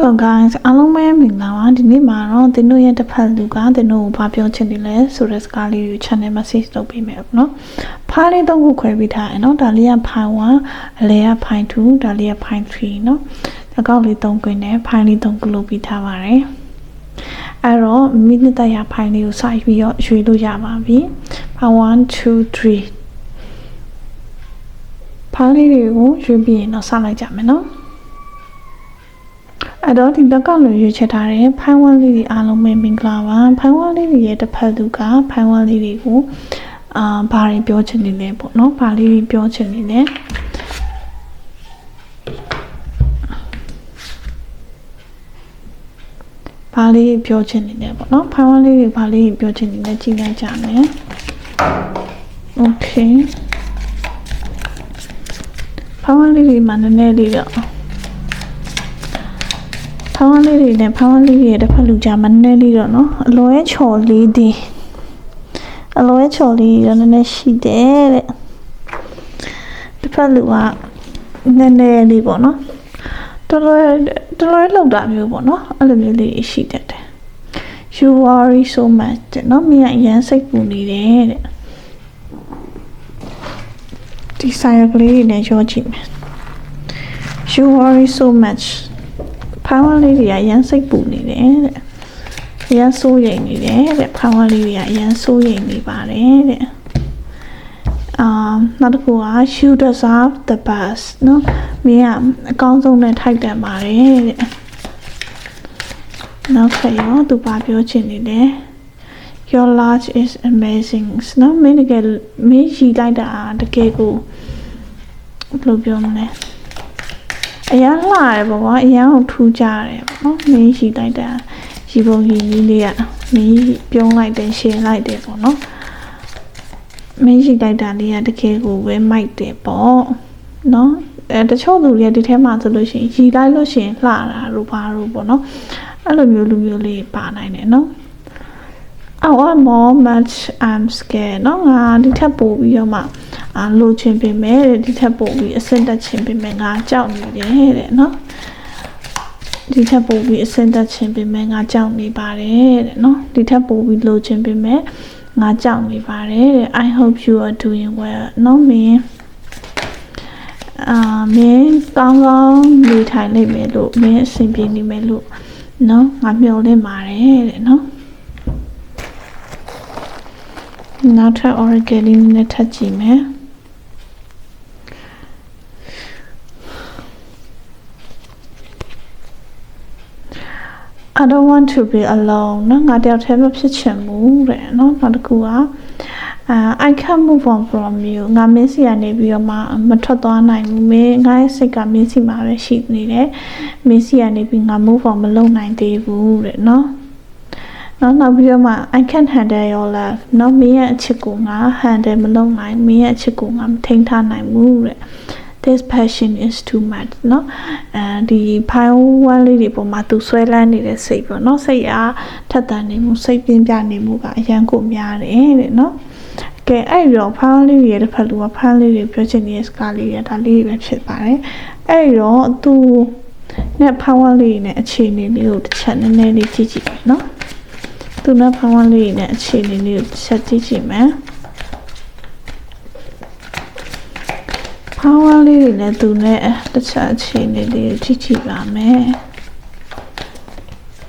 Hello guys အားလုံးပဲမင်္ဂလာပါဒီနေ့မှာတော့သင်တို့ရဲ့တစ်ဖက်လူကသင်တို့ကိုဘာပြောချင်တယ်လဲဆိုတဲ့စကားလေးကို channel message လုပ်ပေးမယ်ပေါ့နော်ဖားလေးတော့ကိုခွဲပေးထားတယ်နော်ဒါလေးကဖိုင်1အလဲကဖိုင်2ဒါလေးကဖိုင်3နော်အကောက်လေး3ခွင်းနဲ့ဖိုင်လေး3ခုလုပ်ပေးထားပါတယ်အဲ့တော့မိနစ်တရဖိုင်လေးကိုစပြီးတော့ရွေးလို့ရပါပြီဖိုင်1 2 3ဖိုင်လေးတွေကိုရွေးပြီးရင်တော့စလိုက်ကြမယ်နော် အဲ့တော့ဒီဘက်ကလွန်ရွေးချက်ထားတဲ့ဖိုင်ဝမ်လေးတွေအားလုံးပဲမင်္ဂလာပါဖိုင်ဝမ်လေးတွေရဲ့တစ်ဖက်သူကဖိုင်ဝမ်လေးတွေကိုအာဘာတွေပြောချင်နေလဲပေါ့နော်ဘာလေးတွေပြောချင်နေလဲဘာလေးပြောချင်နေလဲပေါ့နော်ဖိုင်ဝမ်လေးတွေဘာလေးပြောချင်နေလဲကြည့်လိုက်ကြမယ် Okay ဖိုင်ဝမ်လေးတွေမှာနည်းနည်းလေးတော့ ဖောင်းဝန်းလေးတွေနဲ့ဖောင်းဝန်းလေးတွေတစ်ဖက်လူကြမနည်းနည်းလေးတော့နော်အလွဲချော်လေးတွေအလွဲချော်လေးတော့နည်းနည်းရှိတယ်တဲ့တစ်ဖက်လူကနည်းနည်းလေးပေါ့နော်တော်တော်တော်တော်လောက်တာမျိုးပေါ့နော်အဲ့လိုမျိုးလေးရှိတတ်တယ် you worry so much တဲ့နော်မင်းကအရန်စိတ်ပူနေတယ်တဲ့ဒီဆိုင်ကလေးနဲ့ရောကြည့်မယ် you worry so much ဖောင်းဝလေးတွေကရမ်းစိတ်ပူနေတယ်တဲ့ရမ်းစိုးရိမ်နေတယ်တဲ့ဖောင်းဝလေးတွေကရမ်းစိုးရိမ်နေပါတယ်တဲ့အာနောက်တစ်ခုက you deserve the best နော်မင်းကအကောင်းဆုံးနဲ့ထိုက်တန်ပါတယ်တဲ့နောက်ထပ်ရောသူပါပြောချင်နေတယ် your large is amazing နော်မင်းတကယ်မင်းရည်လိုက်တာတကယ်ကိုဘယ်လိုပြောမလဲ အရန်လှတယ်ပေါ့ကွာအရန်ကိုထူးကြတယ်ပေါ့နော်မင်းရှိလိုက်တာရီပုံရီကြီးလေးကမင်းပြုံးလိုက်တယ်ရှယ်လိုက်တယ်ပေါ့နော်မင်းရှိလိုက်တာလေးကတကယ်ကိုပဲမိုက်တယ်ပေါ့နော်အဲတချို့လူတွေကဒီထဲမှာဆိုလို့ရှိရင်ရီလိုက်လို့ရှိရင်လှတာတို့ဘာတို့ပေါ့နော်အဲ့လိုမျိုးလူမျိုးလေးပါနိုင်တယ်နော် I want more much I'm scared เนาะငါဒီထက်ပိုပြီးတော့မှအာလိုချင်ပေမဲ့တဲ့ဒီထက်ပိုပြီးအဆင့်တက်ချင်ပေမဲ့ငါကြောက်နေတယ်တဲ့เนาะဒီထက်ပိုပြီးအဆင့်တက်ချင်ပေမဲ့ငါကြောက်နေပါတယ်တဲ့เนาะဒီထက်ပိုပြီးလိုချင်ပေမဲ့ငါကြောက်နေပါတယ်တဲ့ I hope you are doing well เนาะမင်းအာမင်းကောင်းကောင်းနေထိုင်နိုင်မယ်လို့မင်းအဆင်ပြေနေမယ်လို့เนาะငါမျှော်လင့်ပါတယ်တဲ့เนาะ နောက်ထပ် oracle လေးနဲ့ထပ်ကြည့်မယ် I don't want to be alone เนาะငါတယောက်တည်းမဖြစ်ချင်ဘူးတဲ့เนาะနောက်တစ်ခုကအာ I can't move on from you ငါမင်းစီကနေပြီးတော့မှမထွက်သွားနိုင်ဘူးမင်းငါရဲ့စိတ်ကမင်းစီမှာပဲရှိနေတယ်မင်းစီကနေပြီးငါ move on မလုပ်နိုင်သေးဘူးတဲ့เนาะ နော်နောက်ပြီးတော့မှ I can handle your love နော်မင်းရဲ့အချစ်ကိုငါ handle မလုပ်နိုင်မင်းရဲ့အချစ်ကိုငါမထိန်းထားနိုင်ဘူးတဲ့ this passion is too much เนาะအဲဒီဖိုင်ဝမ်လေးတွေပေါ်မှာသူဆွဲလန်းနေတဲ့စိတ်ပေါ့เนาะစိတ်အားထက်သန်နေမှုစိတ်ပြင်းပြနေမှုကအရန်ကိုများတယ်တဲ့เนาะကဲအဲ့တော့ဖိုင်လေးတွေရဲ့တစ်ဖက်လူကဖိုင်လေးတွေပြောချင်နေတဲ့စကားလေးတွေဒါလေးတွေပဲဖြစ်ပါတယ်အဲ့တော့သူနဲ့ဖိုင်ဝမ်လေးနဲ့အခြေအနေလေးကိုတစ်ချက်နည်းနည်းလေးကြည့်ကြည့်မယ်เนาะ သူနဲ့ဖိုင်ဝမ်လေးနဲ့အခြေအနေလေးကိုတစ်ချက်ကြည့်ကြည့်မယ်ဖာဝါလေးတွေနဲ့သူနဲ့တခြားအခြေအနေလေးကိုကြည့်ကြည့်ပါမယ်။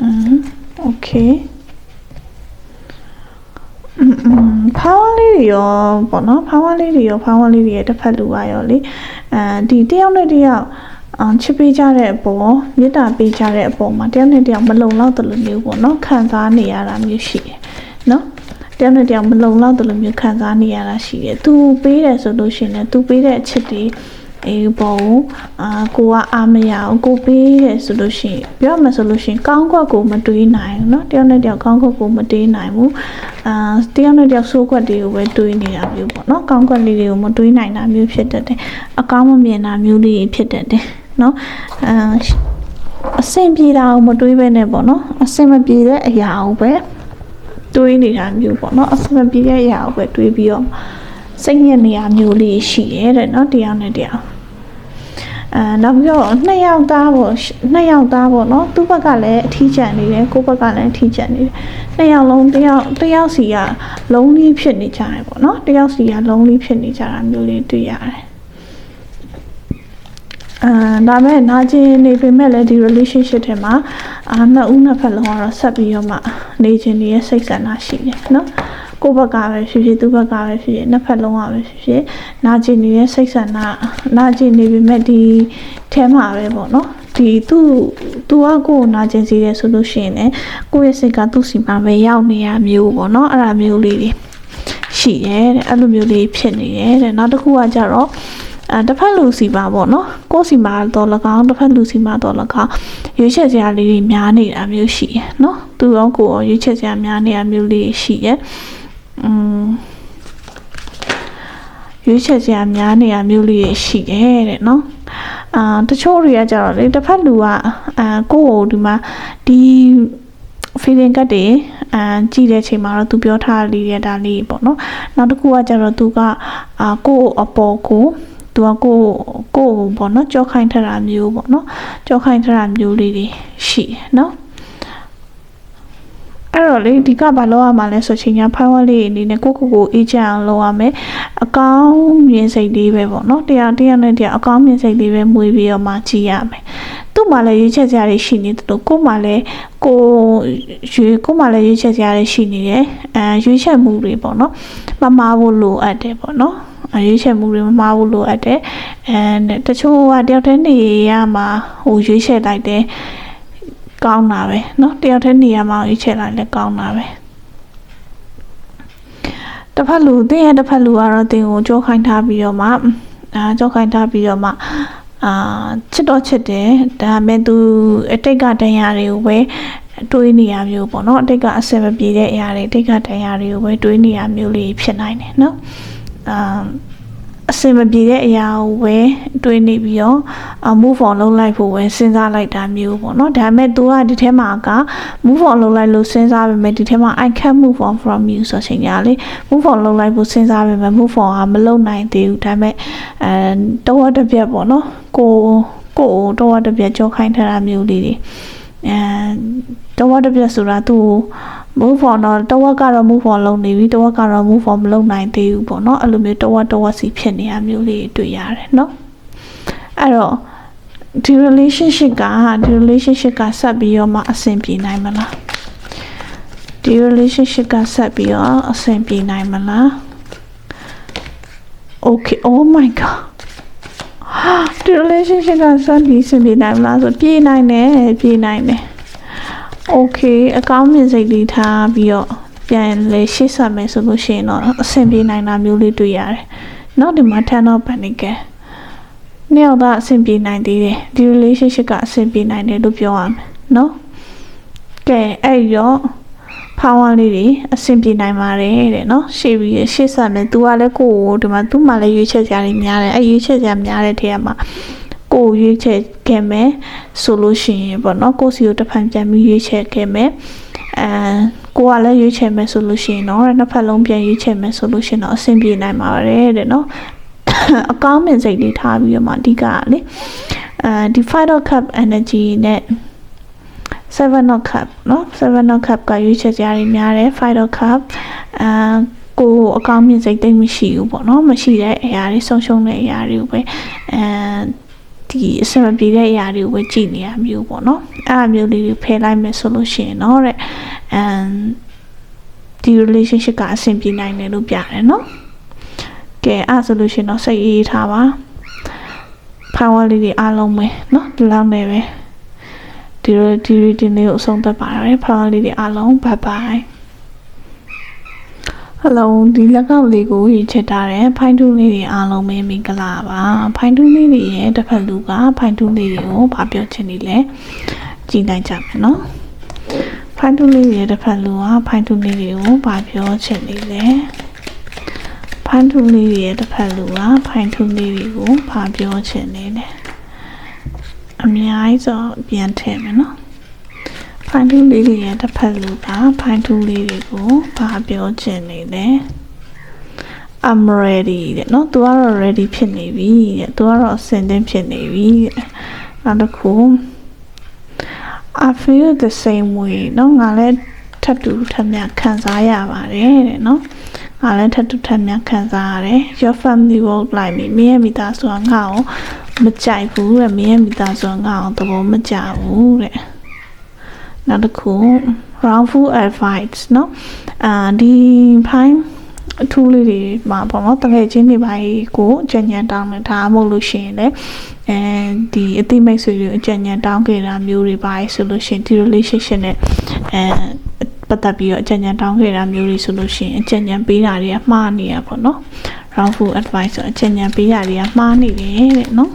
อืมโอเคอืมဖာဝါလေးတွေရောပေါ့နော်ဖာဝါလေးတွေရောဖာဝါလေးတွေရဲ့တစ်ဖက်လူကရောလေအဲဒီတယောက်နဲ့တယောက် အောင်ချစ်ပေးကြတဲ့အပေါ်မေတ္တာပေးကြတဲ့အပေါ်မှာတယောက်နဲ့တယောက်မလုံလောက်တယ်လို့မျိုးပေါ့နော်ခံစားနေရတာမျိုးရှိတယ်နော်တယောက်နဲ့တယောက်မလုံလောက်တယ်လို့မျိုးခံစားနေရတာရှိတယ်သူပေးတယ်ဆိုလို့ရှိရင်လည်းသူပေးတဲ့အချစ်တွေအေးပေါ့အာကိုကအာမရအောင်ကိုပေးတယ်ဆိုလို့ရှိရင်ပြောမှဆိုလို့ရှိရင်ကောင်းကွက်ကိုမတွေးနိုင်ဘူးเนาะတယောက်နဲ့တယောက်ကောင်းကွက်ကိုမတွေးနိုင်ဘူးအာတယောက်နဲ့တယောက်ဆိုးကွက်တွေကိုပဲတွေးနေတာမျိုးပေါ့เนาะကောင်းကွက်လေးတွေကိုမတွေးနိုင်တာမျိုးဖြစ်တတ်တယ်အကောင်းမမြင်တာမျိုးလေးဖြစ်တတ်တယ် နော်အဲအဆင်ပြေတာကိုမတွေးပဲနဲ့ပေါ့နော်အဆင်မပြေတဲ့အရာကိုပဲတွေးနေတာမျိုးပေါ့နော်အဆင်မပြေတဲ့အရာကိုပဲတွေးပြီးတော့စိတ်ညစ်နေရမျိုးလေးရှိရဲတဲ့နော်တရားနဲ့တရားအဲနောက်ပြီးတော့နှစ်ယောက်သားပေါ့နှစ်ယောက်သားပေါ့နော်သူ့ဘက်ကလည်းအထီးကျန်နေတယ်ကိုယ့်ဘက်ကလည်းအထီးကျန်နေတယ်နှစ်ယောက်လုံးတယောက်တယောက်စီကလုံးလေးဖြစ်နေကြတယ်ပေါ့နော်တယောက်စီကလုံးလေးဖြစ်နေကြတာမျိုးလေးတွေ့ရတယ် အာဒါမဲ့နာကျင်နေပေမဲ့လည်းဒီ relationship ထဲမှာအာနှစ်ဦးနှစ်ဖက်လုံးကတော့ဆက်ပြီးတော့မှနေခြင်းရဲ့စိတ်ဆန္ဒရှိတယ်နော်ကိုယ့်ဘက်ကပဲဖြစ်ဖြစ်သူ့ဘက်ကပဲဖြစ်ဖြစ်နှစ်ဖက်လုံးကပဲဖြစ်ဖြစ်နာကျင်နေတဲ့စိတ်ဆန္ဒနာကျင်နေပေမဲ့ဒီထဲမှာပဲပေါ့နော်ဒီသူ့သူကကိုယ်ကိုနာကျင်စေတယ်ဆိုလို့ရှိရင်လည်းကိုယ့်ရဲ့စိတ်ကသူ့စီမှာပဲရောက်နေရမျိုးပေါ့နော်အဲ့ဒါမျိုးလေးတွေရှိရဲတဲ့အဲ့လိုမျိုးလေးဖြစ်နေရဲတဲ့နောက်တစ်ခုကကြတော့ အဲတစ်ဖက်လူစီပါပေါ့နော်ကိုယ်စီမှာတော့၎င်းတစ်ဖက်လူစီမှာတော့၎င်းရွေးချယ်စရာလေးတွေများနေတာမျိုးရှိရယ်နော်သူရောကိုယ်ရောရွေးချယ်စရာများနေတာမျိုးလေးရှိရယ်อืมရွေးချယ်စရာများနေတာမျိုးလေးရှိတယ်တဲ့နော်အာတချို့တွေကကြတော့လေတစ်ဖက်လူကအာကိုယ့်ကိုဒီမှာဒီ feeling ကတ်တွေအာကြည့်တဲ့ချိန်မှာတော့သူပြောထားလေးရတာလေးပေါ့နော်နောက်တစ်ခုကကြတော့သူကအာကိုယ့်အပေါ်ကို သူကကိုယ့်ကိုယ့်ကိုပေါ့နော်ကြောက်ခိုင်းထတာမျိုးပေါ့နော်ကြောက်ခိုင်းထတာမျိုးလေးတွေရှိတယ်နော်အဲ့တော့လေဒီကဘာလုပ်ရမှာလဲဆိုချိန်ညာဖိုင်ဝက်လေးအနေနဲ့ကိုကိုကိုအေးချမ်းအောင်လုပ်ရမယ်အကောင်းမြင်စိတ်လေးပဲပေါ့နော်တရားတရားနဲ့တရားအကောင်းမြင်စိတ်လေးပဲမွေးပြီးတော့မှကြည့်ရမယ်သူ့မှာလည်းရွေးချက်စရာတွေရှိနေတယ်လို့ကို့မှာလည်းကိုရွေးကို့မှာလည်းရွေးချက်စရာတွေရှိနေတယ်အဲရွေးချက်မှုတွေပေါ့နော်မမားဖို့လိုအပ်တယ်ပေါ့နော်အ ရွေးချယ်မှုတွေမမှားဘူးလိုအပ်တယ်အဲတချို့ကတယောက်တည်းနေရမှာဟိုရွေးချယ်လိုက်တယ်ကောင်းတာပဲเนาะတယောက်တည်းနေရမှာရွေးချယ်လိုက်လဲကောင်းတာပဲတစ်ဖက်လူတင်းရဲ့တစ်ဖက်လူကတော့တင်းကိုကြောခိုင်းထားပြီးတော့မှအာကြောခိုင်းထားပြီးတော့မှအာချစ်တော့ချစ်တယ်ဒါပေမဲ့သူအတိတ်ကတန်ရာတွေကိုပဲတွေးနေရမျိုးပေါ့နော်အတိတ်ကအဆင်မပြေတဲ့အရာတွေအတိတ်ကတန်ရာတွေကိုပဲတွေးနေရမျိုးလေးဖြစ်နိုင်တယ်နော် အာအစင်မပြေတဲ့အရာကိုပဲတွေးနေပြီးတော့ move on လုပ်လိုက်ဖို့ပဲစဉ်းစားလိုက်တာမျိုးပေါ့နော်ဒါပေမဲ့ तू ကဒီထဲမှာက move on လုပ်လိုက်လို့စဉ်းစားပေမဲ့ဒီထဲမှာ I can move on from you ဆိုချိန်ညာလေ move on လုပ်လိုက်ဖို့စဉ်းစားပေမဲ့ move on ကမလုပ်နိုင်သေးဘူးဒါပေမဲ့အဲတော့တစ်ပြက်ပေါ့နော်ကိုကိုတော့တစ်ပြက်ကြောခိုင်းထားတာမျိုးလေးတွေအဲတော့တစ်ပြက်ဆိုတာ तू move on တော့တဝက်ကတော့ move on လုပ်နေပြီတဝက်ကတော့ move on မလုပ်နိုင်သေးဘူးပေါ့နော်အဲ့လိုမျိုးတဝက်တဝက်စီဖြစ်နေရမျိုးလေးတွေ့ရတယ်နော်အဲ့တော့ဒီ relationship ကဒီ relationship ကဆက်ပြီးတော့မှအဆင်ပြေနိုင်မလားဒီ relationship ကဆက်ပြီးတော့အဆင်ပြေနိုင်မလား okay oh my god ဒီ relationship ကဆက်ပြီးအဆင်ပြေနိုင်မလားဆိုပြေးနိုင်တယ်ပြေးနိုင်တယ် โอเคအကောင်းမြင်စိတ်လေးထားပြီးတော့ပြန်လေရှေ့ဆက်မယ်ဆိုလို့ရှိရင်တော့အဆင်ပြေနိုင်တာမျိုးလေးတွေ့ရတယ်။နောက်ဒီမှာ turn off panic နှစ်ယောက်သားအဆင်ပြေနိုင်သေးတယ်ဒီ relationship ကအဆင်ပြေနိုင်တယ်လို့ပြောရမယ်နော်။ကဲအဲ့ရောဖောင်းဝါလေးတွေအဆင်ပြေနိုင်ပါတယ်တဲ့နော်ရှေ့ပြီးရှေ့ဆက်မယ်။ तू ကလည်းကိုကိုဒီမှာ तू မှလည်းရွေးချက်စရာတွေများတယ်။အဲ့ရွေးချက်စရာများတဲ့ထဲမှာ ကိုရွေးချယ်ခဲ့မယ်ဆိုလို့ရှိရင်ပေါ့နော်ကိုစီကိုတစ်ဖန်ပြန်ပြီးရွေးချယ်ခဲ့မယ်အဲကိုကလည်းရွေးချယ်မယ်ဆိုလို့ရှိရင်တော့နှစ်ဖက်လုံးပြန်ရွေးချယ်မယ်ဆိုလို့ရှိရင်တော့အဆင်ပြေနိုင်ပါတယ်တဲ့နော်အကောင်းမြင်စိတ်လေးထားပြီးတော့မှအဓိကလေအဲဒီ five of cup energy နဲ့ seven of cup เนาะ seven of cup ကရွေးချယ်ကြရည်များတယ် five of cup အာကိုအကောင်းမြင်စိတ်သိမ့်မရှိဘူးပေါ့နော်မရှိတဲ့အရာတွေဆုံးရှုံးတဲ့အရာတွေကိုပဲအဲ ဒီအစမပြေတဲ့အရာတွေကိုပဲကြည့်နေရမျိုးပေါ့နော်အဲ့အမျိုးလေးတွေဖယ်လိုက်မယ်ဆိုလို့ရှိရင်တော့တဲ့အမ်ဒီ relationship ကအဆင်ပြေနိုင်တယ်လို့ပြတယ်နော်ကဲအဲ့ဆိုလို့ရှိရင်တော့စိတ်အေးထားပါဖောင်းဝလေးတွေအားလုံးပဲနော်ဒီလောက်နေပဲဒီဒီဒီနေ့ကိုအဆုံးသတ်ပါရယ်ဖောင်းဝလေးတွေအားလုံး bye bye ဟယ်လိုဒီလက်ကောက်လေးကိုရေးချက်ထားတယ်ဖိုင်တူးလေးတွေအားလုံးပဲမင်္ဂလာပါဖိုင်တူးလေးတွေရဲ့တစ်ဖက်လူကဖိုင်တူးလေးတွေကိုဗာပြောချင်နေလဲကြည်နိုင်ကြမယ်နော်ဖိုင်တူးလေးတွေရဲ့တစ်ဖက်လူကဖိုင်တူးလေးတွေကိုဗာပြောချင်နေလဲဖိုင်တူးလေးတွေရဲ့တစ်ဖက်လူကဖိုင်တူးလေးတွေကိုဗာပြောချင်နေတယ်အများကြီးဆိုပြန်ထည့်မယ်နော် ဖိုင်တူးလေးတွေရဲ့တစ်ဖက်လူကဖိုင်တူးလေးတွေကိုဘာပြောချင်နေလဲ I'm ready တဲ့เนาะ तू ကတော့ ready ဖြစ်နေပြီတဲ့ तू ကတော့အဆင်သင့်ဖြစ်နေပြီတဲ့နောက်တစ်ခု I feel the same way เนาะငါလည်းထပ်တူထပ်မြခံစားရပါတယ်တဲ့เนาะငါလည်းထပ်တူထပ်မြခံစားရတယ် Your family won't like me မင်းရဲ့မိသားစုကငါ့ကိုမကြိုက်ဘူးတဲ့မင်းရဲ့မိသားစုကငါ့ကိုသဘောမကျဘူးတဲ့ နောက်တစ်ခု wrongful advice เนาะအာဒီဖိုင်းအထူးလေးတွေမှာပေါ့နော်တကယ်ချင်းတွေပါကိုအကြံဉာဏ်တောင်းတယ်ဒါမှမဟုတ်လို့ရှိရင်လည်းအဲဒီအတိမိတ်ဆွေတွေအကြံဉာဏ်တောင်းခဲ့တာမျိုးတွေပါဆိုလို့ရှိရင်ဒီ relationship နဲ့အဲပတ်သက်ပြီးတော့အကြံဉာဏ်တောင်းခဲ့တာမျိုးတွေဆိုလို့ရှိရင်အကြံဉာဏ်ပေးတာတွေကမှားနေရပေါ့နော် wrongful advice ဆိုအကြံဉာဏ်ပေးတာတွေကမှားနေတယ်တဲ့နော်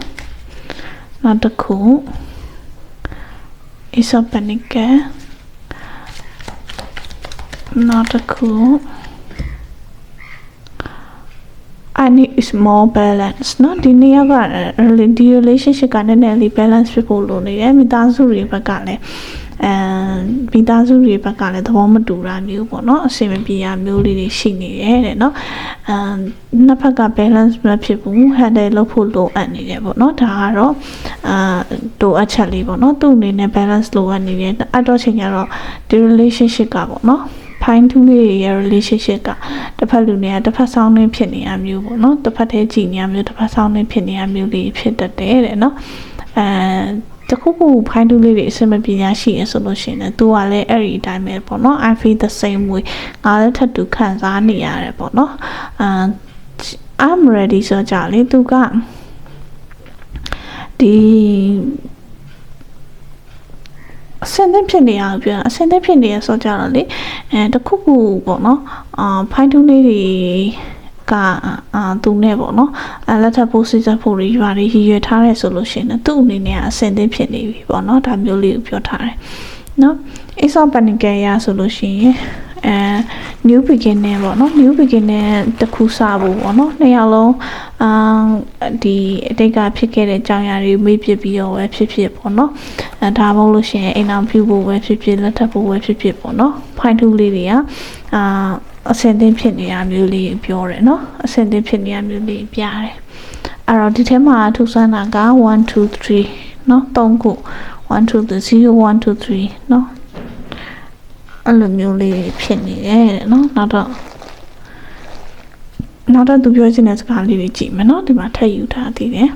နောက်တစ်ခု is a panic နောက်တစ်ခု I need is more balance เนาะဒီနေရာကဒီ relationship ကနည်းနည်းလေး balance ဖြစ်ဖို့လိုနေတယ်မိသားစုတွေဘက်ကလည်း အဲမိသားစုတွေဘက်ကလည်းသဘောမတူတာမျိုးပေါ့နော်အဆင်မပြေရမျိုးလေးတွေရှိနေတယ်တဲ့နော်အဲနှစ်ဖက်က balance မဖြစ်ဘူး handle လုပ်ဖို့လိုအပ်နေတယ်ပေါ့နော်ဒါကတော့အာလိုအပ်ချက်လေးပေါ့နော်သူ့အနေနဲ့ balance လိုအပ်နေတယ်အတော့ချိန်ကျတော့ဒီ relationship ကပေါ့နော်ဖိုင်းထူးလေးရဲ့ relationship ကတစ်ဖက်လူနဲ့ကတစ်ဖက်ဆောင်နေဖြစ်နေရမျိုးပေါ့နော်တစ်ဖက်တည်းကြည်နေရမျိုးတစ်ဖက်ဆောင်နေဖြစ်နေရမျိုးလေးဖြစ်တတ်တယ်တဲ့နော်အဲ တခုခုဖိုင်းတူးလေးတွေအဆင်မပြေရရှိရဆိုလို့ရှိရင်လည်း तू ကလည်းအဲ့ဒီအတိုင်းပဲပေါ့နော် I feel the same way ငါလည်းထပ်တူခံစားနေရတယ်ပေါ့နော်အာ I'm ready ဆိုကြလေ तू ကဒီအဆင်သင့်ဖြစ်နေရလို့ပြောတာအဆင်သင့်ဖြစ်နေရဆိုကြတော့လေအဲတခုခုပေါ့နော်အာဖိုင်းတူးလေးတွေ ကအာသူနဲ့ပေါ့နော်အလက်ထပ်ဖို့စစ်ဆက်ဖို့တွေရွာတွေရည်ရွယ်ထားရဲဆိုလို့ရှိရင်သူ့အနေနဲ့အဆင်သင့်ဖြစ်နေပြီပေါ့နော်ဒါမျိုးလေးကိုပြောထားတယ်နော် Ace of Pentacles ရဆိုလို့ရှိရင်အဲ new beginning ပေါ့နော် new beginning တခုစဖို့ပေါ့နော်နှစ်ယောက်လုံးအာဒီအတိတ်ကဖြစ်ခဲ့တဲ့အကြောင်းအရာတွေမေ့ပြပြီးတော့ပဲဖြစ်ဖြစ်ပေါ့နော်အဲဒါမှမဟုတ်လို့ရှိရင်အိမ်အောင်ပြုဖို့ပဲဖြစ်ဖြစ်လက်ထပ်ဖို့ပဲဖြစ်ဖြစ်ပေါ့နော်ဖိုင်ထူးလေးတွေကအာ အဆင်သင့်ဖြစ်နေတာမျိုးလေးပြောတယ်နော်အဆင်သင့်ဖြစ်နေတာမျိုးလေးပြတယ်အဲ့တော့ဒီထဲမှာထူဆန်းတာက1 2 3နော်၃ခု1 2 3 0 1 2 3နော်အဲ့လိုမျိုးလေးဖြစ်နေတယ်နော်နောက်တော့နောက်တော့သူပြောချင်တဲ့စကားလေးတွေကြည့်မယ်နော်ဒီမှာထည့်ယူထားသေးတယ်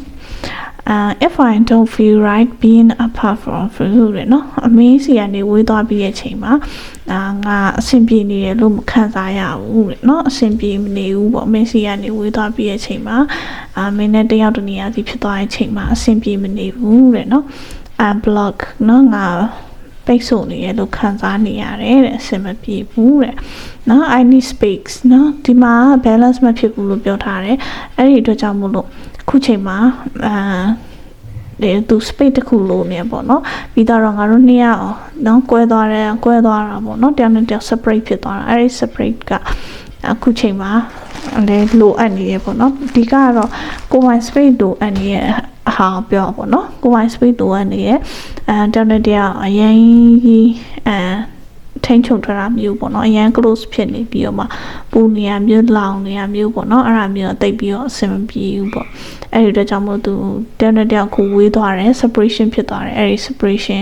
uh if i don't feel right being apart from you တဲ့နော်အမင်းစီကနေဝေးသွားပြီးရဲ့ချိန်မှာအာငါအဆင်ပြေနေတယ်လို့မခံစားရဘူးတဲ့နော်အဆင်ပြေမနေဘူးပေါ့အမင်းစီကနေဝေးသွားပြီးရဲ့ချိန်မှာအာမင်းနဲ့တယောက်တနေရာစီဖြစ်သွားတဲ့ချိန်မှာအဆင်ပြေမနေဘူးတဲ့နော် unblock နော်ငါပိတ်ဆို့နေရလို့ခံစားနေရတယ်တဲ့အဆင်မပြေဘူးတဲ့နော် I need space နော်ဒီမှာ balance မဖြစ်ဘူးလို့ပြောထားတယ်အဲ့ဒီအတွက်ကြောင့်မို့လို့အ ခုချိန်မှာအာလေသူ space တစ်ခုလိုနေပေါ့နော်ပြီးတော့ငါတို့နှစ်ယောက်နော်ကွဲသွားတယ်ကွဲသွားတာပေါ့နော်တယောက်နဲ့တယောက် separate ဖြစ်သွားတာအဲ့ဒီ separate ကအခုချိန်မှာလည်းလိုအပ်နေရပေါ့နော်ဒီကတော့ကိုယ်ပိုင် space လိုအပ်နေရအဟာပြောပေါ့နော်ကိုယ်ပိုင် space လိုအပ်နေရအဲတယောက်နဲ့တယောက်အရင်ကြီးအဲ ထိန်ချုံထတာမျိုးပေါ့နော်အရန် close ဖြစ်နေပြီးတော့မှပူနေရမျိုးလောင်နေရမျိုးပေါ့နော်အဲ့ဒါမျိုးတိတ်ပြီးတော့အဆင်မပြေဘူးပေါ့အဲ့ဒီအတွက်ကြောင့်မို့သူတယောက်နဲ့တယောက်ကိုဝေးသွားတယ် separation ဖြစ်သွားတယ်အဲ့ဒီ separation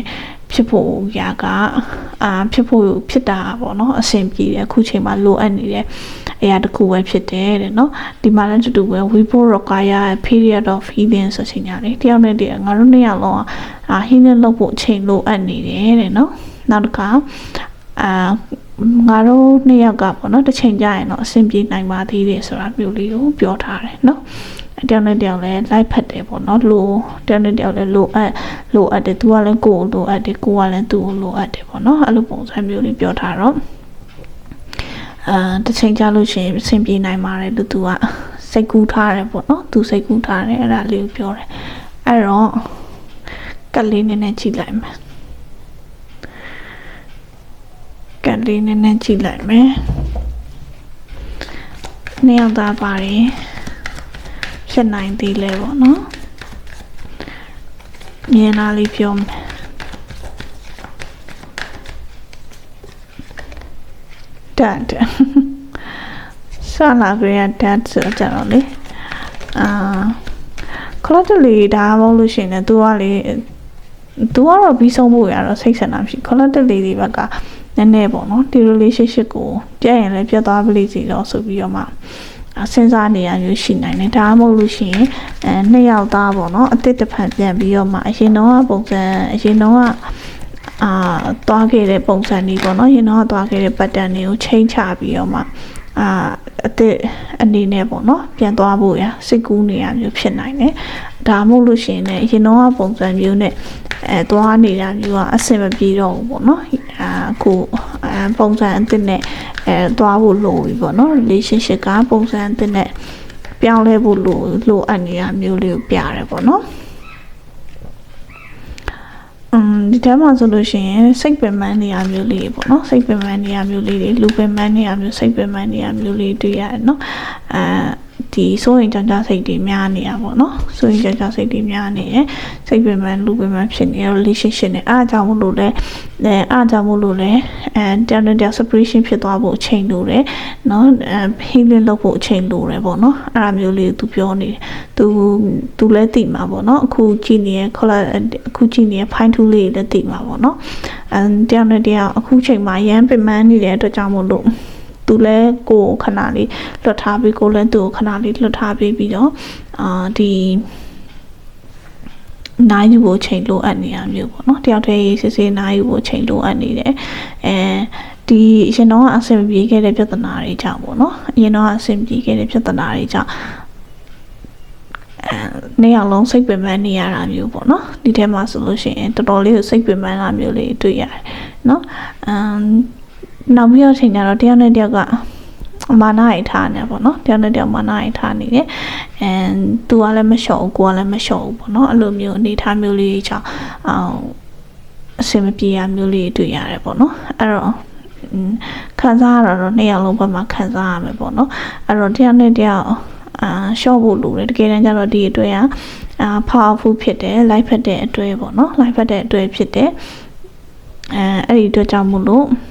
ဖြစ်ဖို့ရာကအာဖြစ်ဖို့ဖြစ်တာပေါ့နော်အဆင်ပြေတယ်အခုချိန်မှာလိုအပ်နေတဲ့အရာတစ်ခုပဲဖြစ်တယ်တဲ့နော်ဒီမှာလည်းတူတူပဲ we both require a period of healing ဆိုချိန်ညာလေတယောက်နဲ့တယောက်ငါတို့နှစ်ယောက်လုံးအာ healing လုပ်ဖို့အချိန်လိုအပ်နေတယ်တဲ့နော်နောက်တစ်ခါ အာငါတို့နှစ်ယောက်ကပေါ့နော်တစ်ချိန်ကြာရင်တော့အဆင်ပြေနိုင်ပါသေးတယ်ဆိုတာမျိုးလေးကိုပြောထားတယ်နော်တယောက်နဲ့တယောက်လည်းလိုက်ဖက်တယ်ပေါ့နော်လိုတယောက်နဲ့တယောက်လည်းလိုအပ်လိုအပ်တယ်သူကလည်းကိုယ်လိုအပ်တယ်ကိုကလည်းသူ့ကိုလိုအပ်တယ်ပေါ့နော်အဲ့လိုပုံစံမျိုးလေးပြောထားတော့အာတစ်ချိန်ကြာလို့ရှိရင်အဆင်ပြေနိုင်ပါတယ်လို့သူကစိတ်ကူးထားတယ်ပေါ့နော်သူစိတ်ကူးထားတယ်အဲ့ဒါလေးကိုပြောတယ်အဲ့တော့ကလေးနည်းနည်းကြည့်လိုက်မယ် ကလေးနည်းနည်းကြည့်လိုက်မယ်နှစ်ယောက်သားပါတယ်ဖြစ်နိုင်သေးလဲပေါ့နော်မြင်လာလေးပြောမယ်တန်တန်စစလာကြရဒတ်ဆိုကြတော့လေအာကလတ်တလီဒါမှမဟုတ်လို့ရှိရင်လည်း तू ကလေသူကတော့ပြီးဆုံးဖို့ရတော့စိတ်ဆန္ဒမရှိခလတ်တလေးတွေဘက်က နည်းနည်းပေါ့နော်ဒီ relationship ကိုပြတ်ရင်လည်းပြတ်သွားပလိစီတော့ဆိုပြီးတော့မှစဉ်းစားနေရမျိုးရှိနိုင်တယ်ဒါမှမဟုတ်လို့ရှိရင်အဲနှစ်ယောက်သားပေါ့နော်အစ်စ်တစ်ဖန်ပြန်ပြီးတော့မှအရင်တော့ပုံစံအရင်တော့အာသွားခဲ့တဲ့ပုံစံนี้ပေါ့နော်ရင်တော့သွားခဲ့တဲ့ pattern တွေကိုချိန်ချပြီးတော့မှအာအစ်စ်အနေနဲ့ပေါ့နော်ပြန်သွားဖို့ရစိတ်ကူးနေရမျိုးဖြစ်နိုင်တယ် ဒါမှမဟုတ်လို့ရှိရင်လည်းရင်တော့ပုံစံမျိုးနဲ့အဲသွားနေတာမျိုးကအဆင်မပြေတော့ဘူးပေါ့နော်အခုအဲပုံစံအစ်စ်နဲ့အဲသွားဖို့လိုပြီပေါ့နော် relationship ကပုံစံအစ်စ်နဲ့ပြောင်းလဲဖို့လိုလိုအပ်နေတာမျိုးလေးကိုပြရတယ်ပေါ့နော်อืมဒီထဲမှာဆိုလို့ရှိရင်စိတ်ပင်ပန်းနေရမျိုးလေးပေါ့နော်စိတ်ပင်ပန်းနေရမျိုးလေးတွေလူပင်ပန်းနေရမျိုးစိတ်ပင်ပန်းနေရမျိုးလေးတွေ့ရတယ်နော်အဲ ဒီစိုးရင်ကြောင့်ကြစိတ်တွေများနေတာပေါ့နော်စိုးရင်ကြောင့်ကြစိတ်တွေများနေတယ်စိတ်ပင်ပန်းလူပင်ပန်းဖြစ်နေရ relationship နဲ့အားကြောင့်မလို့လဲအဲအားကြောင့်မလို့လဲအဲတယောက်နဲ့တယောက် separation ဖြစ်သွားဖို့အချိန်လိုတယ်နော်အဲ healing လုပ်ဖို့အချိန်လိုတယ်ပေါ့နော်အဲ့ဒါမျိုးလေးသူပြောနေတယ်သူသူလည်းသိမှာပေါ့နော်အခုကြည့်နေတဲ့ color အခုကြည့်နေတဲ့ fine tool လေးလည်းသိမှာပေါ့နော်အဲတယောက်နဲ့တယောက်အခုချိန်မှာရမ်းပင်ပန်းနေတဲ့အတွက်ကြောင့်မို့လို့ သူလည်းကိုယ်ခဏလေးလွတ်ထားပြီးကိုယ်လည်းသူ့ကိုခဏလေးလွတ်ထားပြီးပြီးတော့အာဒီနိုင်ယူဖို့ချိန်လိုအပ်နေရမျိုးပေါ့နော်တယောက်တည်းရေးစစ်စစ်နိုင်ယူဖို့ချိန်လိုအပ်နေတယ်အဲဒီအရင်တော့အဆင်ပြေခဲ့တဲ့ပြဿနာတွေကြောင့်ပေါ့နော်အရင်တော့အဆင်ပြေခဲ့တဲ့ပြဿနာတွေကြောင့်အဲနေအောင်လုံးစိတ်ပင်ပန်းနေရတာမျိုးပေါ့နော်ဒီထဲမှာဆိုလို့ရှိရင်တော်တော်လေးကိုစိတ်ပင်ပန်းတာမျိုးလေးတွေ့ရတယ်နော်အမ် နောက်ပြီးတော့ချိန်ကြတော့တယောက်နဲ့တယောက်ကမာနရိထားနေပေါ့နော်တယောက်နဲ့တယောက်မာနရိထားနေတယ်အမ်သူကလည်းမလျှော့ဘူးကိုကလည်းမလျှော့ဘူးပေါ့နော်အဲ့လိုမျိုးအနေထားမျိုးလေးကြောင့်အောင်အဆင်မပြေရမျိုးလေးတွေ့ရတယ်ပေါ့နော်အဲ့တော့ခံစားရတော့နှစ်ယောက်လုံးဘက်မှာခံစားရမယ်ပေါ့နော်အဲ့တော့တယောက်နဲ့တယောက်အာရှော့ဖို့လိုတယ်တကယ်တမ်းကျတော့ဒီအတွဲကအာ powerful ဖြစ်တယ် live ဖက်တဲ့အတွဲပေါ့နော် live ဖက်တဲ့အတွဲဖြစ်တယ်အဲအဲ့ဒီအတွက်ကြောင့်မို့လို့อืม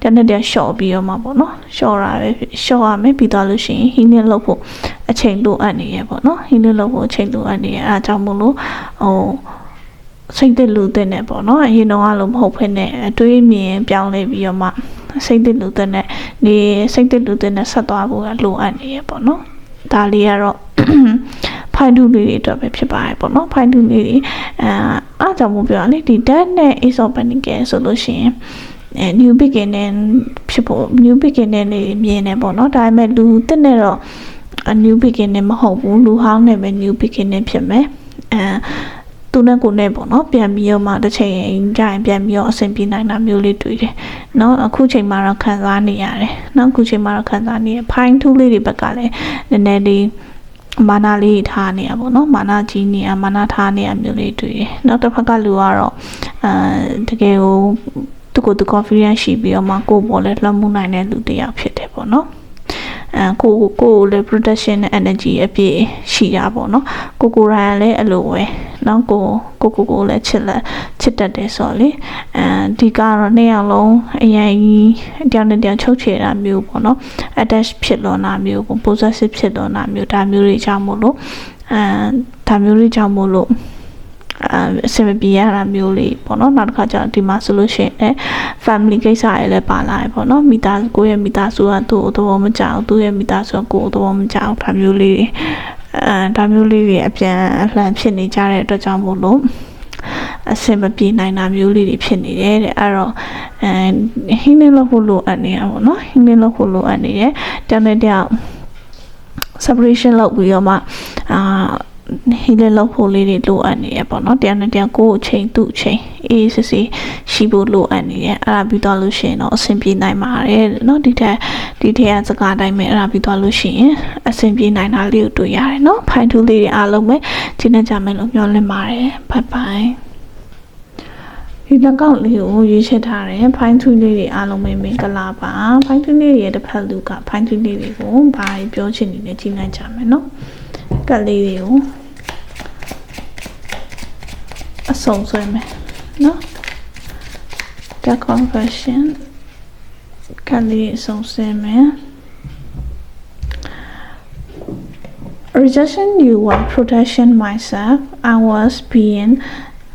တနေ့တည်းရှော့ပြီးတော့မှပေါ့နော်ရှော့ရပဲရှော့ရမယ်ပြီးသွားလို့ရှိရင်ဟင်းနဲ့လုပ်ဖို့အချိန်လိုအပ်နေရပေါ့နော်ဟင်းနဲ့လုပ်ဖို့အချိန်လိုအပ်နေရအဲအကြောင်းမို့လို့ဟိုစိတ်သက်လူတဲ့နဲ့ပေါ့နော်အရင်တော့အလိုမဟုတ်ဖ ೇನೆ အတွေးမြင်ပြောင်းလဲပြီးတော့မှစိတ်သက်လူတဲ့နဲ့နေစိတ်သက်လူတဲ့နဲ့ဆက်သွားဖို့လိုအပ်နေရပေါ့နော်ဒါလေးကတော့ဖိုင်တူလေးတွေအတွက်ပဲဖြစ်ပါတယ်ပေါ့နော်ဖိုင်တူလေးတွေအဲအားကြောင့်မို့ပြောရလေဒီ dead နဲ့ ace of pentacles ဆိုလို့ရှိရင် အဲ new beginning ဖြစ်ဖို့ new beginning လေးမြင်နေပေါ့နော်ဒါပေမဲ့လူတက်နေတော့ new beginning မဟုတ်ဘူးလူဟောင်းနဲ့ပဲ new beginning ဖြစ်မယ်အဲသူနဲ့ကိုနဲ့ပေါ့နော်ပြန်ပြီးတော့မှတစ်ချိန်ကြာရင်ပြန်ပြီးတော့အဆင်ပြေနိုင်တာမျိုးလေးတွေ့တယ်เนาะအခုချိန်မှာတော့ခံစားနေရတယ်เนาะအခုချိန်မှာတော့ခံစားနေရဖိုင်းထူးလေးတွေဘက်ကလည်းနည်းနည်းလေးမာနာလေးထားနေရပေါ့နော်မာနာကြီးနေရမာနာထားနေရမျိုးလေးတွေ့တယ်နောက်တစ်ဖက်ကလူကတော့အဲတကယ်ကို သူကိုသူ confidence ရှိပြီးတော့မှကိုယ်ပေါ်လဲလွှမ်းမိုးနိုင်တဲ့လူတစ်ယောက်ဖြစ်တယ်ပေါ့နော်အဲကိုကိုကိုလည်း production နဲ့ energy အပြည့်ရှိတာပေါ့နော်ကိုကိုရန်လည်းအဲ့လိုပဲနော်ကိုကိုကိုကိုလည်းချစ်လက်ချစ်တတ်တယ်ဆိုတော့လေအဲဒီကတော့နှစ်ယောက်လုံးအရင်ကြီးအတောင်တန်ချုပ်ချယ်တာမျိုးပေါ့နော် attach ဖြစ်လွန်တာမျိုး possessive ဖြစ်လွန်တာမျိုးဒါမျိုးတွေကြောင့်မို့လို့အဲဒါမျိုးတွေကြောင့်မို့လို့ အဆင်မပြေရတာမျိုးလေးပေါ့နော်နောက်တစ်ခါကျတော့ဒီမှာဆိုလို့ရှိရင် family ကိစ္စတွေလည်းပါလာတယ်ပေါ့နော်မိသားစုကိုယ့်ရဲ့မိသားစုကသူ့ကိုသဘောမကျအောင်သူ့ရဲ့မိသားစုကကိုယ်သဘောမကျအောင်ဒါမျိုးလေးတွေအဲဒါမျိုးလေးတွေအပြန်အလှန်ဖြစ်နေကြတဲ့အတွက်ကြောင့်မို့လို့အဆင်မပြေနိုင်တာမျိုးလေးတွေဖြစ်နေတယ်တဲ့အဲ့တော့အဲဟင်းနေလို့ဖို့လိုအပ်နေတာပေါ့နော်ဟင်းနေလို့ဖို့လိုအပ်နေတယ်တယောက်နဲ့တယောက် separation လုပ်ပြီးတော့မှအာ ဟီလလောက်ဖို့လေးတွေလိုအပ်နေရပေါ့နော်တရားနဲ့တရားကိုယ်အချိန်သူ့အချိန်အေးစစ်စစ်ရှိဖို့လိုအပ်နေရအဲ့ဒါပြီးသွားလို့ရှိရင်တော့အဆင်ပြေနိုင်ပါတယ်နော်ဒီထက်ဒီထက်ကစကားတိုင်းပဲအဲ့ဒါပြီးသွားလို့ရှိရင်အဆင်ပြေနိုင်တာလေးကိုတွေ့ရတယ်နော်ဖိုင်ထူးလေးတွေအားလုံးပဲဒီနေ့ကြမယ်လို့မျှော်လင့်ပါတယ်ဘိုင်ဘိုင်ဒီလက်ကောက်လေးကိုရွေးချက်ထားတယ်ဖိုင်ထူးလေးတွေအားလုံးပဲမင်္ဂလာပါဖိုင်ထူးလေးရဲ့တစ်ဖက်လူကဖိုင်ထူးလေးတွေကိုဘာပြောချင်နေလဲကြည့်လိုက်ကြမယ်နော် กับรีวิวส่งสวยไหมเนาะกับคอนเฟชชั่นกับรีส่งสวยไหม rejection you want protection myself I was being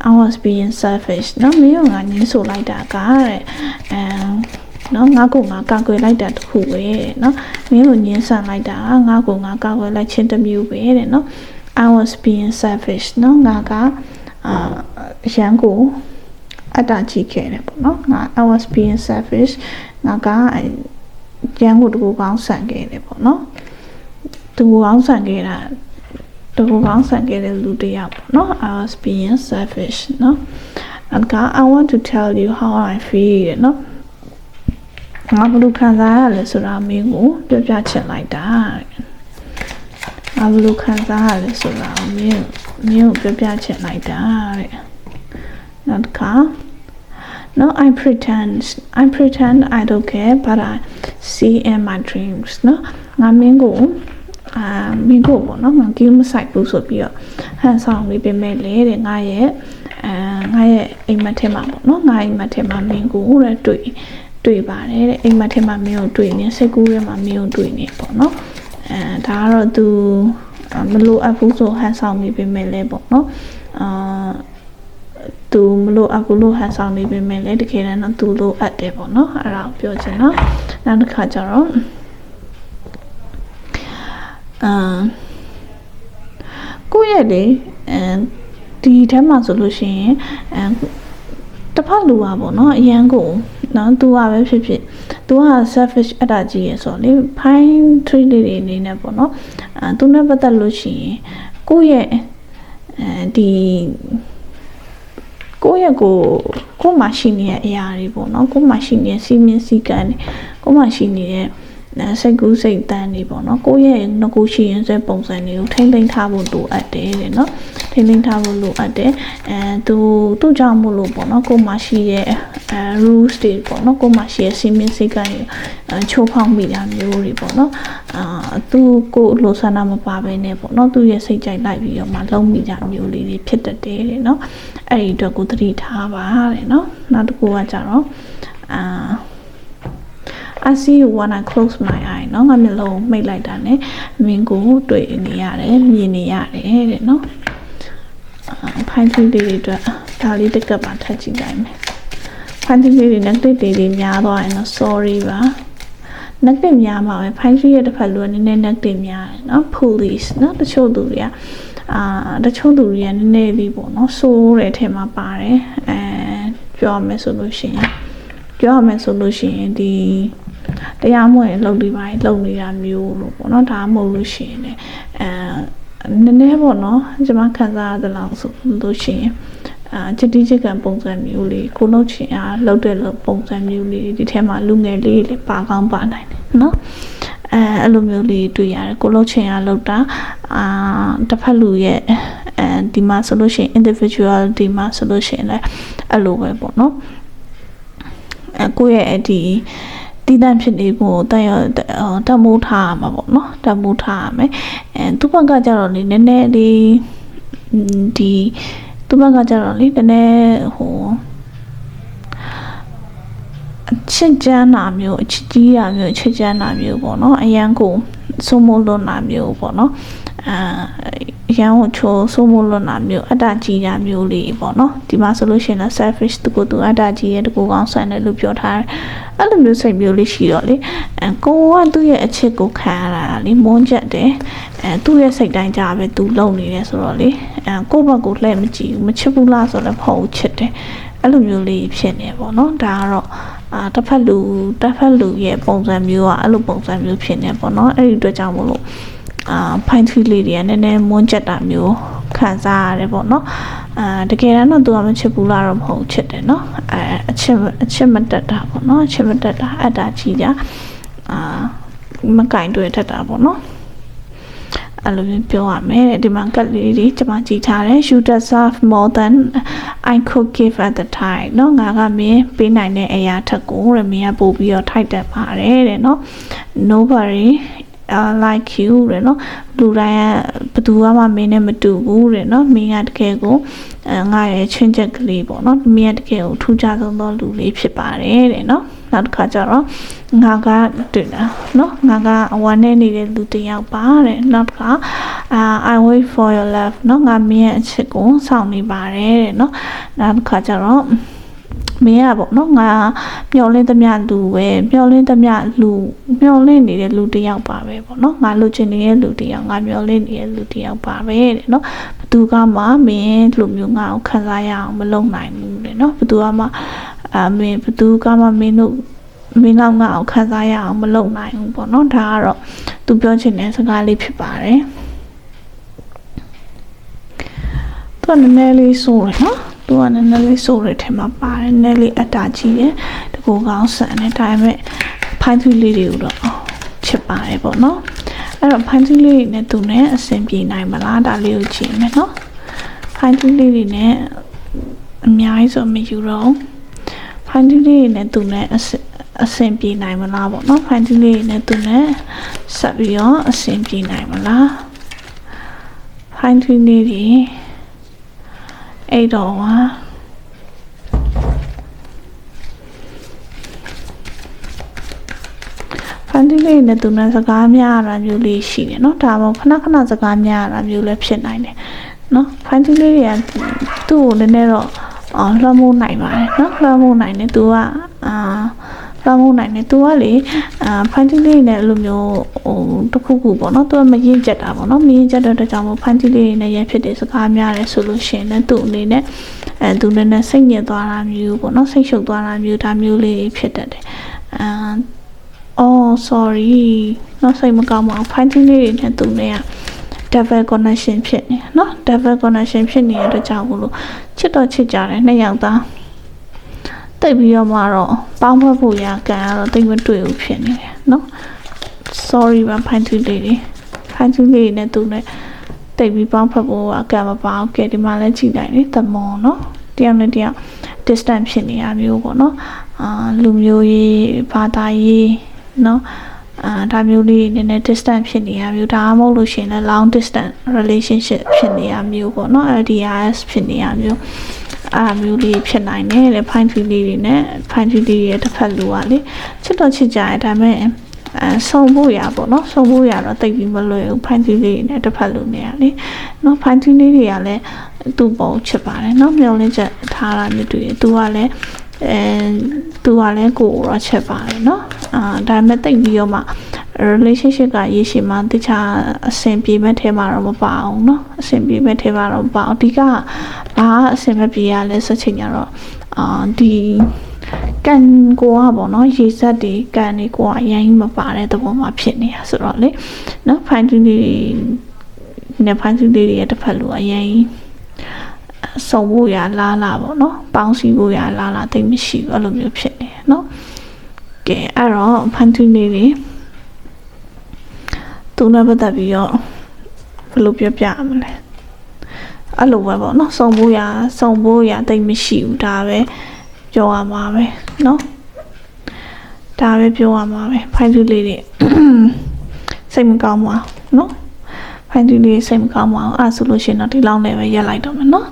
I was being selfish เนาะมีอย่างนี้สู่ไล่ด่ากันเออ နော်ငါကိုငါကာကွယ်လိုက်တာတခုပဲတဲ့နော်မင်းကိုညင်းဆန်လိုက်တာငါကိုငါကာကွယ်လိုက်ခြင်းတစ်မျိုးပဲတဲ့နော် I was being selfish နော်ငါကအာရန်ကိုအတ္တကြီးခဲ့တယ်ပေါ့နော်ငါ I was being selfish ငါကရန်ကိုတကူကောင်းဆန်ခဲ့တယ်ပေါ့နော်တကူကောင်းဆန်ခဲ့တာတကူကောင်းဆန်ခဲ့တဲ့လူတစ်ယောက်ပေါ့နော် I was being selfish နော်အက I want to tell you how I feel တဲ့နော် ငါဘယ်လိုခံစားရလဲဆိုတာမင်းကိုပြောပြချင်လိုက်တာငါဘယ်လိုခံစားရလဲဆိုတာမင်းမင်းကိုပြောပြချင်လိုက်တာတဲ့နောက်တစ်ခါ No I pretend I pretend I don't care but I see in my dreams နော်ငါမင်းကိုအာမင်းကိုပေါ့နော်ငါကြီးမဆိုင်ဘူးဆိုပြီးတော့ဟန်ဆောင်လေးပြင်မဲ့လေတဲ့ငါရဲ့အဲငါရဲ့အိမ်မက်ထဲမှာပေါ့နော်ငါအိမ်မက်ထဲမှာမင်းကိုတဲ့တွေ့ တွေ့ပါတယ်တဲ့အိမ်မက်ထဲမှာမင်းကိုတွေ့နေစိတ်ကူးထဲမှာမင်းကိုတွေ့နေပေါ့နော်အဲဒါကတော့ तू မလို့အပ်ဘူးဆိုဟန်ဆောင်ပြီးပြင်မဲ့လေပေါ့နော်အာသူမလို့အခုလို့ဟန်ဆောင်နေပေမဲ့လည်းတကယ်တမ်းတော့သူလို့အပ်တယ်ပေါ့နော်အဲ့ဒါကိုပြောချင်တာနောက်တစ်ခါကျတော့အာကိုယ့်ရဲ့လေအဲဒီထဲမှာဆိုလို့ရှိရင်အဲတစ်ဖက်လူပါပေါ့နော်အရန်ကို နော်သူကပဲဖြစ်ဖြစ်သူက selfish အတားကြီးရယ်ဆိုတော့လေ fine tree လေးတွေအနေနဲ့ပေါ့နော်အဲသူနဲ့ပတ်သက်လို့ရှိရင်ကိုယ့်ရဲ့အဲဒီကိုယ့်ရဲ့ကိုကိုယ်မှာရှိနေတဲ့အရာတွေပေါ့နော်ကိုယ်မှာရှိနေတဲ့စီမင်းစည်းကမ်းတွေကိုယ်မှာရှိနေတဲ့ စိတ်ကူးစိတ်တန်းတွေပေါ့နော်ကိုယ့်ရဲ့ငကိုရှိရင်စဲပုံစံတွေကိုထိမ့်သိမ်းထားဖို့လိုအပ်တယ်တဲ့နော်ထိမ့်သိမ်းထားဖို့လိုအပ်တယ်အဲသူသူ့ကြောင့်မို့လို့ပေါ့နော်ကိုယ်မှာရှိတဲ့အဲ rules တွေပေါ့နော်ကိုယ်မှာရှိတဲ့စီမင်းစည်းကမ်းတွေချိုးဖောက်မိတာမျိုးတွေပေါ့နော်အာသူကိုယ်လိုဆန္ဒမပါဘဲနဲ့ပေါ့နော်သူ့ရဲ့စိတ်ကြိုက်လိုက်ပြီးတော့မှလုံးမိတာမျိုးလေးတွေဖြစ်တတ်တယ်တဲ့နော်အဲ့ဒီအတွက်ကိုသတိထားပါတဲ့နော်နောက်တစ်ခုကကြတော့အာ I see you when I close my eye เนาะငါမျက်လုံးမိတ်လိုက်တာ ਨੇ မင်းကိုတွေ့နေရတယ်မြင်နေရတယ်တဲ့เนาะဖိုင်ထီလေးတွေအတွက်ဒါလေးတစ်ကပ်ပါထပ်ကြည့်လိုက်မယ်ဖိုင်ထီလေးတွေ negative တွေတွေများသွားရင်တော့ sorry ပါ negative များမှာပဲဖိုင်ထီရဲ့တစ်ဖက်လူကနည်းနည်း negative များတယ်เนาะ police เนาะတချို့သူတွေကအာတချို့သူတွေကနည်းနည်းလေးပေါ့เนาะဆိုးတဲ့အထက်မှာပါတယ်အဲပြောရမယ်ဆိုလို့ရှိရင်ပြောရမယ်ဆိုလို့ရှိရင်ဒီ တရားမဝင်လုပ်ပြီးပါလုပ်နေတာမျိုးလို့ပေါ့နော်ဒါမှမဟုတ်လို့ရှိရင်လည်းအဲနည်းနည်းပေါ့နော်ကျွန်မခံစားရသလောက်ဆိုလို့ရှိရင်အာချတိချက်ကံပုံစံမျိုးလေးကိုနှုတ်ချင်အားလောက်တဲ့ပုံစံမျိုးလေးဒီထဲမှာလူငယ်လေးလေးပါကောင်းပါနိုင်တယ်နော်အဲအဲ့လိုမျိုးလေးတွေ့ရတယ်ကိုလှုပ်ချင်အားလောက်တာအာတစ်ဖက်လူရဲ့အဲဒီမှာဆိုလို့ရှိရင် individual ဒီမှာဆိုလို့ရှိရင်လည်းအဲ့လိုပဲပေါ့နော်အဲကိုယ့်ရဲ့ဒီ တည်တံ့ဖြစ်နေဖို့တက်ရတမိုးထားရမှာပေါ့နော်တမိုးထားရမယ်အဲသူ့ဘက်ကကြတော့လေနည်းနည်းလေးဒီသူ့ဘက်ကကြတော့လေနည်းနည်းဟိုအချစ်ကြမ်းတာမျိုးအချစ်ကြီးတာမျိုးအချစ်ကြမ်းတာမျိုးပေါ့နော်အရန်ကိုစိုးမိုးလွန်တာမျိုးပေါ့နော် အာရန်ကိုချိုးစိုးမိုးလွန်တာမျိုးအတ္တကြီးတာမျိုးလေးပေါ့နော်ဒီမှာဆိုလို့ရှိရင်လည်း selfish တကူတူအတ္တကြီးရဲ့တကူကောင်းဆန်တယ်လို့ပြောထားတယ်အဲ့လိုမျိုးစိတ်မျိုးလေးရှိတော့လေအဲကိုကသူ့ရဲ့အချစ်ကိုခံရတာလေမွန်းချက်တယ်အဲသူ့ရဲ့စိတ်တိုင်းကြပဲသူလုံနေတယ်ဆိုတော့လေအဲကိုယ့်ဘက်ကိုလှည့်မကြည့်ဘူးမချစ်ဘူးလားဆိုတော့ဖုံချစ်တယ်အဲ့လိုမျိုးလေးဖြစ်နေပေါ့နော်ဒါကတော့အာတစ်ဖက်လူတစ်ဖက်လူရဲ့ပုံစံမျိုးကအဲ့လိုပုံစံမျိုးဖြစ်နေပေါ့နော်အဲ့ဒီအတွက်ကြောင့်မလို့ အာဖိုင်ထရီလေးတွေကနည်းနည်းမွန်းကျက်တာမျိုးခံစားရတယ်ပေါ့နော်အာတကယ်တမ်းတော့သူကမချစ်ဘူးလားတော့မဟုတ်ချစ်တယ်နော်အဲအချစ်အချစ်မတက်တာပေါ့နော်အချစ်မတက်တာအတ္တကြီးကြအာမကင်တွေ့တတ်တာပေါ့နော်အဲ့လိုမျိုးပြောရမယ်ဒီမှာကတ်လေးတွေကျွန်မကြည့်ထားတယ် you deserve more than i could give at the time เนาะငါကမင်းပေးနိုင်တဲ့အရာထက်ကိုရမင်းကပို့ပြီးတော့ထိုက်တတ်ပါတယ်တဲ့เนาะ nobody uh, like you တဲ့နော်လူတိုင်းကဘယ်သူမှမင်းနဲ့မတူဘူးတဲ့နော်မင်းကတကယ်ကိုအဲငါရဲ့ချင်းချက်ကလေးပေါ့နော်မင်းကတကယ်ကိုထူးခြားဆုံးသောလူလေးဖြစ်ပါတယ်တဲ့နော်နောက်တစ်ခါကျတော့ငါကတွေ့တာနော်ငါကအဝမ်းနဲ့နေတဲ့လူတစ်ယောက်ပါတဲ့နောက်တစ်ခါအာ I wait for your love နော်ငါမင်းရဲ့အချစ်ကိုစောင့်နေပါတယ်တဲ့နော်နောက်တစ်ခါကျတော့ မင်းရပေါ့နော်ငါမျောလင်းသမျှလူပဲမျောလင်းသမျှလူမျောလင်းနေတဲ့လူတစ်ယောက်ပါပဲပေါ့နော်ငါလူချင်နေတဲ့လူတစ်ယောက်ငါမျောလင်းနေတဲ့လူတစ်ယောက်ပါပဲတဲ့နော်ဘသူကမှမင်းလူမျိုးငါကိုခံစားရအောင်မလုပ်နိုင်ဘူးတဲ့နော်ဘသူကမှအာမင်းဘသူကမှမင်းတို့မင်းတော့ငါ့ကိုခံစားရအောင်မလုပ်နိုင်ဘူးပေါ့နော်ဒါကတော့သူပြောချင်တဲ့စကားလေးဖြစ်ပါတယ်သူကနည်းနည်းလေးစိုးတယ်နော် သူကနည်းနည်းလေးစိုးတဲ့ထဲမှာပါတယ်နည်းနည်းလေးအတားကြီးတယ်တကူကောင်းဆန်တယ်ဒါပေမဲ့ဖိုင်းသူလေးတွေကိုတော့ချစ်ပါတယ်ပေါ့နော်အဲ့တော့ဖိုင်းသူလေးတွေနဲ့သူနဲ့အဆင်ပြေနိုင်မလားဒါလေးကိုကြည့်မယ်နော်ဖိုင်းသူလေးတွေနဲ့အများကြီးဆိုမယူတော့ဘူးဖိုင်းသူလေးတွေနဲ့သူနဲ့အဆင်အဆင်ပြေနိုင်မလားပေါ့နော်ဖိုင်းသူလေးတွေနဲ့သူနဲ့ဆက်ပြီးတော့အဆင်ပြေနိုင်မလားဖိုင်းသူလေးတွေ အဲ့တော့ဟာဖန်တီးလေးနဲ့သူနဲ့စကားများရတာမျိုးလေးရှိတယ်เนาะဒါမှမဟုတ်ခဏခဏစကားများရတာမျိုးလည်းဖြစ်နိုင်တယ်เนาะဖန်တီးလေးတွေကသူ့ကိုလည်းနည်းတော့အော်လွှမ်းမိုးနိုင်ပါတယ်เนาะလွှမ်းမိုးနိုင်တယ်သူကအာ လွှမ်းမိုးနိုင်တယ်သူကလေအာဖန်တီးလေးနဲ့အဲ့လိုမျိုးဟိုတစ်ခုခုပေါ့เนาะသူကမရင်ကျက်တာပေါ့เนาะမရင်ကျက်တဲ့အတွက်ကြောင့်မို့ဖန်တီးလေးနဲ့ရဖြစ်တဲ့စကားများတယ်ဆိုလို့ရှိရင်လည်းသူ့အနေနဲ့အဲသူလည်းနဲ့စိတ်ညစ်သွားတာမျိုးပေါ့เนาะစိတ်ရှုပ်သွားတာမျိုးဒါမျိုးလေးဖြစ်တတ်တယ်အာ oh sorry နော်စိတ်မကောင်းပါဘူး finding လေးတွေနဲ့သူနဲ့က double connection ဖြစ်နေနော် double connection ဖြစ်နေတဲ့အတွက်ကြောင့်မလို့ချစ်တော့ချစ်ကြတယ်နှစ်ယောက်သား တိတ်ပြီးတော့မှတော့ပေါင်းဖွဲ့ဖို့ရကန်ကတော့တိတ်မတွေ့ဘူးဖြစ်နေတယ်နော် sorry ပါ finding လေးတွေ finding လေးတွေနဲ့သူနဲ့တိတ်ပြီးပေါင်းဖက်ဖို့အကံမပါဘူးကဲဒီမှာလည်းကြည့်နိုင်တယ်သမွန်နော်တယောက်နဲ့တယောက် distance ဖြစ်နေရမျိုးပေါ့နော်အာလူမျိုးရေးဘာသာရေးနော်အာဒါမျိုးလေးနည်းနည်း distance ဖြစ်နေရမျိုးဒါမှမဟုတ်လို့ရှိရင်လည်း long distance relationship ဖြစ်နေရမျိုးပေါ့နော် LDRS ဖြစ်နေရမျိုး အားမျိုးလေးဖြစ်နိုင်တယ်လေ fine tree လေးတွေနဲ့ fine tree လေးရဲ့တစ်ဖက်လူကလေချစ်တော့ချစ်ကြရဒါပေမဲ့အဲဆုံဖို့ရပေါ့နော်ဆုံဖို့ရတော့တိတ်ပြီးမလွယ်ဘူးဖိုင်တီလေးတွေနဲ့တစ်ဖက်လူနေရလေနော်ဖိုင်တီလေးတွေကလည်းသူ့ပုံချစ်ပါတယ်နော်မျောလင်းချက်ထားတာမျိုးတွေ့သူကလည်း အဲသူကလည်းကိုယ်ရောချက်ပါတယ်နော်အာဒါပေမဲ့တိတ်ပြီးတော့မှ relationship ကရေရှည်မှတခြားအဆင်ပြေမဲ့ထဲမှာတော့မပါအောင်เนาะအဆင်ပြေမဲ့ထဲမှာတော့မပါအောင်ဒီကဘာအဆင်မပြေရလဲဆိုချင်ကြတော့အာဒီကန်ကိုကပေါ့နော်ရေစက်တွေကန်တွေကိုကအရင်မပါတဲ့သဘောမှာဖြစ်နေတာဆိုတော့လေနော်ဖိုင်တူလေးနဲ့ဖိုင်တူလေးရဲ့တစ်ဖက်လိုအရင် စုံဖို့ရလားလားပေါ့နော်ပေါင်းစည်းဖို့ရလားလားတိတ်မရှိဘူးအဲ့လိုမျိုးဖြစ်နေနော်ကဲအဲ့တော့ဖန်တီနေနေသူနဲ့ပတ်သက်ပြီးတော့ဘယ်လိုပြောပြရမလဲအဲ့လိုပဲပေါ့နော်စုံဖို့ရစုံဖို့ရတိတ်မရှိဘူးဒါပဲပြောရမှာပဲနော်ဒါပဲပြောရမှာပဲဖိုင်သူလေးတွေစိတ်မကောင်းပါဘူးနော်ဖိုင်သူလေးစိတ်မကောင်းပါဘူးအဲ့ဆိုလို့ရှိရင်တော့ဒီလောက်နဲ့ပဲရက်လိုက်တော့မယ်နော်